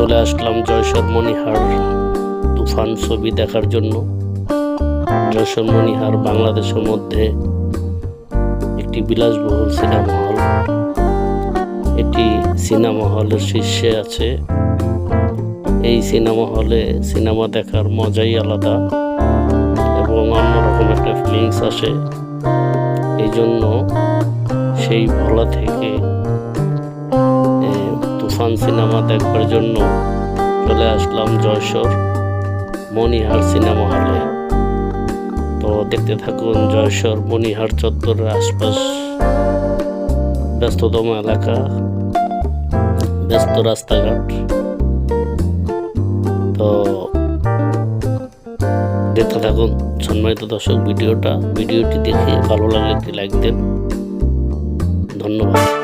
চলে আসলাম জয়সর মণিহার তুফান ছবি দেখার জন্য। যশোর মণিহার বাংলাদেশের মধ্যে একটি বিলাসবহুল সিনেমা হল। এটি সিনেমা হলের শীর্ষে আছে। এই সিনেমা হলে সিনেমা দেখার মজাই আলাদা এবং অন্যরকম একটা ফিলিংস আসে। এই জন্য সেই ভোলা থেকে তুফান সিনেমা দেখবার জন্য চলে আসলাম যশোর মণিহার সিনেমা হলে। তো দেখতে থাকুন যশোর মণিহার চত্বরের আশপাশ ব্যস্ততম এলাকা, ব্যস্ত রাস্তাঘাট। তো দেখতে থাকুন সম্মানিত দর্শক, ভিডিওটা, ভিডিওটি দেখে ভালো লাগলে একটি লাইক দেন। ধন্যবাদ।